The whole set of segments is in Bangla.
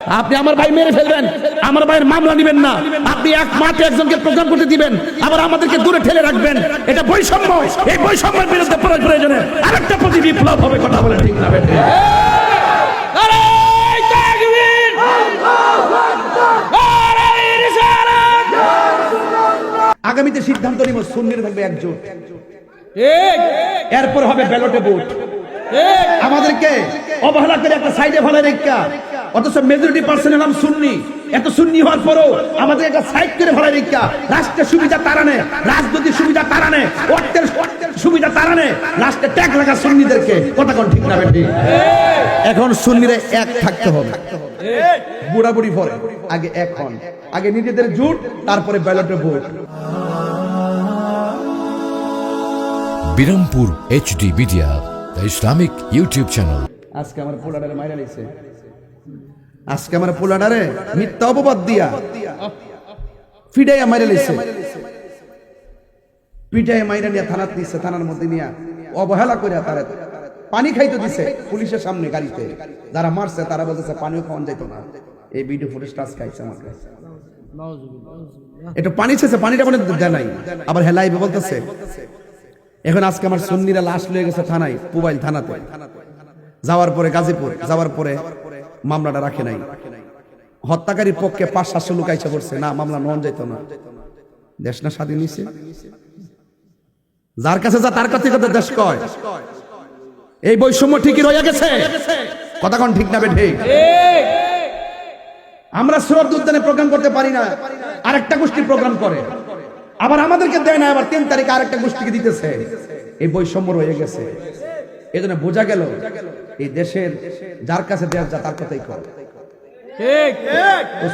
আপনি আমার ভাই মেরে ফেলবেন আমার ভাইয়ের মামলা নেবেন না। আপনি এক মাঠে একজনকে প্রোগ্রাম করতে দিবেন আবার আমাদেরকে দূরে ঠেলে রাখবেন। এটা বৈষম্য। এই বৈষম্যের বিরুদ্ধে প্রয়োজনে আরেকটা প্রতি বিপ্লব হবে কথা বলে ঠিক না! আগামীতে সিদ্ধান্ত নিব সুন্নির থাকবে একজোট। এরপর হবে ব্যালটে ভোট। আমাদেরকে অবহেলা করে একটা সাইডে ফেলে রেখা অথচ মেজরিটি পার্সেন্ট নাম সুন্নি। এত সুন্নি হওয়ার পরও আমাদের একটা সাইড করে ফেলে রেখা। রাষ্ট্রের সুবিধা তারা নেয় রাজনৈতিক সুবিধা তারা নেয় অর্থের সুবিধা তারা নেয় রাষ্ট্রে ট্যাগ লাগা সুন্নিদেরকে কথা কোন ঠিক না বেটি? এখন সুন্নিরে এক থাকতে হবে। বুড়া বুড়ি পরে আগে এক হন। আগে নিজেদের জুট তারপরে ব্যালটে vote. Birampur HD media the Islamic YouTube channel আজকে আমার পোলাডারে মাইরা নিছে। আজকে আমার পোলাডারে মিথ্যা অপবাদ দিয়া ফিডাইয়া মাইরা নিছে পিটাইয়া মাইরা নিয়া থানাত নিছে, থানার মধ্যে নিয়া অবহেলা করে তারা পানি খাইতে দিছে পুলিশের সামনে গাড়িতে। যারা মারছে তারা বলতেছে, পানিও খাওয়ান যাইতো না। এই ভিডিও ফুটেজ টাচ খাইছে আমার কাছে একটু পানি ছেছে, পানিটা মানে দেয় নাই। আবার হেলাইবে বলতেছে, এখন আজকে আমার সুন্নিরা লাশ লয়ে গেছে থানায়, পুবাইল থানাতে। যাওয়ার পরে গাজীপুর, যাওয়ার পরে মামলাটা রাখে নাই। হত্যাকারীর পক্ষে পাঁচ সাতশো লোক পড়ছে। না, মামলা নন যাইতো না। দেশ না স্বাধীন নিছে যার কাছে যা, তার কাছে কথা দেশ কয়? এই বৈষম্য ঠিকই রয়ে গেছে? কথা কোন ঠিক না বে ঠিক? আমরা সুরত উদ্যানে প্রোগ্রাম করতে পারি না, আরেকটা গোষ্ঠী প্রোগ্রাম করে। আবার আমাদেরকে দেয় না, আবার তিন তারিখে আরেকটা গোষ্ঠীকে দিতেছে। এই বৈষম্য রয়ে গেছে। এই জন্য বোঝা গেল এই দেশের যার কাছে যা তার কথাই কর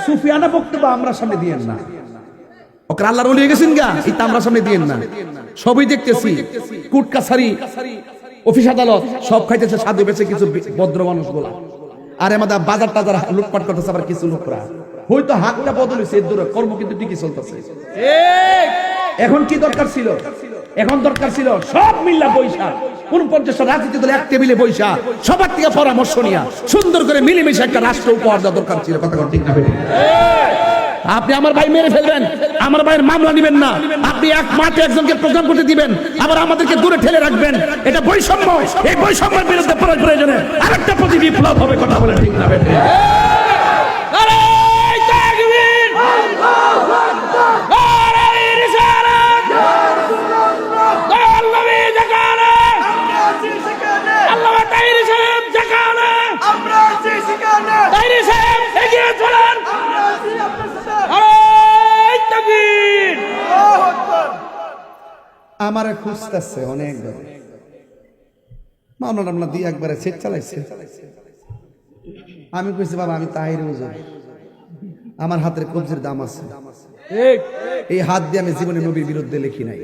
সুফিয়ানা বক্তব্য আমরা সামনে দিয়েন না। ওকে আল্লাহর ওলি গেছেন গা এই আমরা সামনে দিয়েন না। সবই দেখতেছি কুট কাছারি অফিস আদালত সব খাইতেছে সাধু বেছে কিছু ভদ্র মানুষগুলা আর আমাদের বাজার টাজার লুটপাট করতেছে আবার কিছু লোকরা। হয়তো হাতটা বদল দূরে কর্ম কিন্তু ঠিকই চলতেছে। এখন কি দরকার ছিল? এখন দরকার ছিল সব মিল্লা পয়সা কোন পঞ্চাশ রাজনীতি দল এক টেবিলে বৈশা সবার থেকে পরামর্শ নিয়া। সুন্দর করে মিলেমিশে একটা রাষ্ট্র উপহার দেওয়া দরকার ছিল। কথা ঠিক না আপনি আমার ভাই মেরে ফেলবেন। আমার ভাইয়ের মামলা নেবেন না। আপনি এক মাঠে একজনকে প্রোগ্রাম করতে দিবেন। আবার আমাদেরকে দূরে ঠেলে রাখবেন। এটা বৈষম্য। এই বৈষম্যের বিরুদ্ধে প্রয়োজনে আরেকটা প্রতি বিপ্লব হবে, কথা বলে ঠিক না আমারে খুঁজতেছে অনেক টামলা দিয়ে একবারে সেট চালাইছে। আমি কইছি বাবা আমি তাহির আমার হাতের কবজির দাম আছে। এই হাত দিয়ে আমি জীবনে নবীর বিরুদ্ধে লিখি নাই।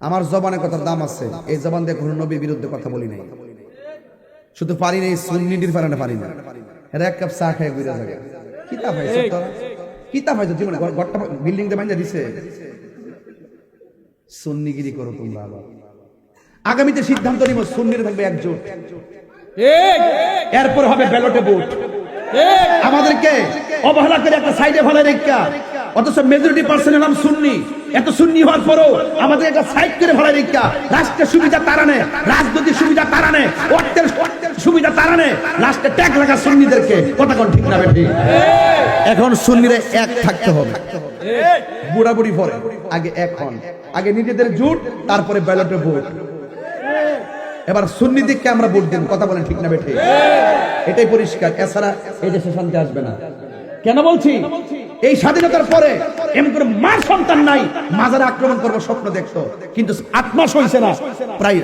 আমার জবানের কথার দাম আছে। এই জবান দিয়ে কোনো নবীর বিরুদ্ধে কথা বলি নাই। শুধু পারি নাই সুন্নিটির পারে না পারি না এরা এক কাপ চা খাই ঘুরে যাবে। কিতাব হয়েছে তোরা কিতাব হয়েছে জীবনে ঘরটা বিল্ডিং দিয়ে বাইন্দা দিছে? সুন্নিগিরি করো তোমরা আবার। আগামীতে সিদ্ধান্ত নিব সুন্নির থাকবে একজোট। এরপর হবে ব্যালটে ভোট। আমাদেরকে অবহেলা করে একটা সাইডে ফেলে রেখা। অথচ মেজরিটি পার্সেন্ট নাম সুন্নি। এত সুন্নি হওয়ার পরও আমাদের একটা সাইড করে ফেলে রেখা। রাষ্ট্রের সুবিধা তারা নেয় রাজনৈতিক সুবিধা তারা নেয় অর্থের সুবিধা তারা নেয়। রাষ্ট্রে ট্যাগ লাগা সুন্নিদেরকে। কথা কোন ঠিক না এখন সুন্নিরে এক থাকতে হবে। বুড়া বুড়ি পরে আগে এক হন আগে নিজেদের জুট তারপরে ব্যালটে ভোট। এবার সুন্নি দিককে আমরা ভোট দেব কথা বলেন ঠিক না বেঠে। এটাই পরিষ্কার এছাড়া এই দেশে শান্তি আসবে না। কেন বলছি? এই স্বাধীনতার পরে এমন করে মার সন্তান নাই মাজারে আক্রমণ করব স্বপ্ন দেখতো কিন্তু আট মাস হয়েছে না। প্রায়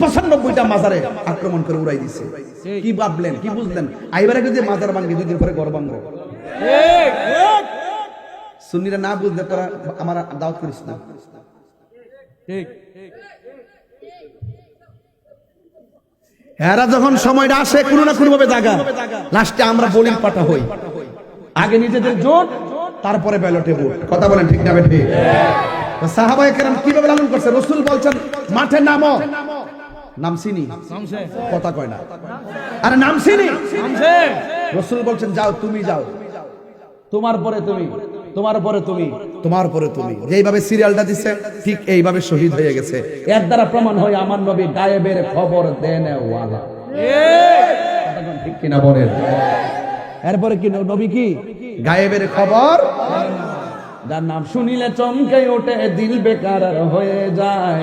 পঁচানব্বইটা মাজারে আক্রমণ করে উড়াই দিছে। কি ভাবলেন কি বুঝলেন? আইবারে যদি মাজার ভাঙ্গি দুদিন পরে ঘর ভাঙবো সুন্নিরা না বুঝলে তোরা আমার দাওয়াত করিস না। এরা যখন সময়টা আসে কোনো না কোনো ভাবে জায়গা লাস্টে আমরা বোলিং পাঠা হই। আগে নিজেদের জোট তারপরে ব্যালটে ভোট। কথা বলেন ঠিক না ঠিক। সাহাবায়ে কেরাম কীভাবে লালন করছে? রসুল বলছেন মাঠে নামো। নাম চিনি? নামছে কথা কয় না। আরে নাম চিনি? নামছে রসুল বলছেন যাও তুমি যাও। তোমার পরে তুমি। তোমার পরে তুমি। তোমার পরে তুমি। যেইভাবে সিরিয়ালটা দিচ্ছে ঠিক এইভাবে শহীদ হয়ে গেছে। এর দ্বারা প্রমাণ হয় আমার নবী গায়েবের খবর দেন ওয়ালা ঠিক কিনা বলেন? এরপরে কি নবী কি? গায়েবের খবর? যার নাম শুনিলে চমকে ওঠে দিল বেকার হয়ে যায়।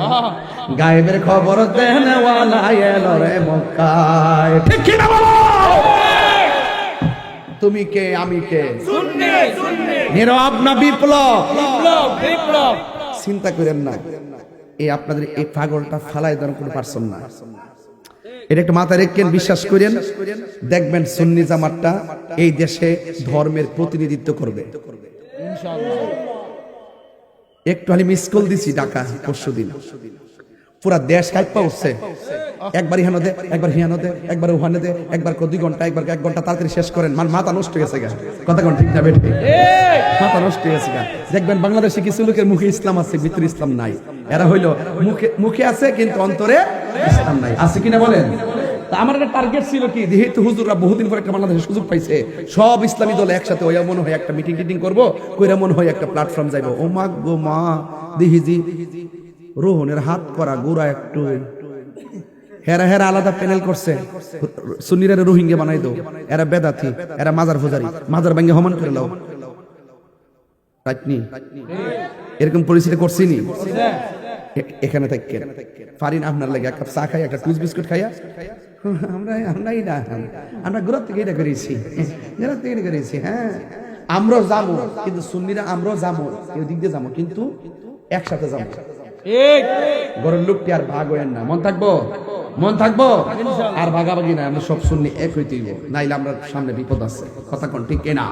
গায়েবের খবর দেন ওয়ালা এলো রে মক্কায়। ঠিক কিনা বলো তুমি কে আমি কে? নীরব না বিপ্লব? চিন্তা করেন না। এই আপনাদের এই পাগলটা ফালাই দেওয়ার কোনো পারছেন না। এটা একটু মাথায় রেখেন বিশ্বাস করেন। দেখবেন সুন্নি জামাতটা এই দেশে ধর্মের প্রতিনিধিত্ব করবে। একটু খালি মিস কল দিছি ঢাকা পরশু দিন পুরা দেশ কাইপা উঠছে একবার ইহানো দে, একবার হিয়ানো দে, একবার ওহানে দে, একবার দুই ঘণ্টা, একবার এক ঘণ্টা তাড়াতাড়ি শেষ করেন। মানে মাথা নষ্ট হয়ে গেছে গা। কথা কোন ঠিক না বেঠে? মাথা নষ্ট হয়ে গেছে গা। দেখবেন বাংলাদেশে কিছু লোকের মুখে ইসলাম আছে, ভিতরে ইসলাম নাই। এরা হইল মুখে মুখে আছে, কিন্তু অন্তরে ইসলাম নাই। আছে কিনা বলেন? আমার একটা টার্গেট ছিল কি? যেহেতু হুজুররা বহুদিন পরে একটা বাংলাদেশে সুযোগ পাইছে, সব ইসলামী দল একসাথে ওয়া মনে হয় একটা মিটিং টিটিং করব, কইরা মনে হয় একটা প্ল্যাটফর্ম যাইবো। ও মা গো মা দিহিজি রোহনের হাত করা গোড়া একটু হেরা হেরা আলাদা প্যানেল করছে। সুন্নিরা রোহিঙ্গা বানাই দাও। এরা বেদাতি, এরা মাজার ফুজারি মাজার ব্যাঙ্গে হমান করে লাও। এরকম পরিস্থিতি করছি নি? এখানে থাকেন। ফারিন, আপনার লাগে এক কাপ চা খাই, একটা টুস বিস্কুট খাইয়া। আমরা আমরাই না। আমরা গোড়ার থেকে এটা করেছি। থেকে এটা করেছি হ্যাঁ। আমরাও যাব, কিন্তু সুন্নিরা আমরাও যাব। কেউ দিক দিয়ে যাব, কিন্তু একসাথে যাব। ঘরের লোকটি আর ভাগ হইয়েন না? মন থাকব? মন থাকব? আর ভাগাভাগি না আমরা সব শুননি এক হইতে নাইলে আমরা সামনে বিপদ আছে। কথা কোন ঠিক না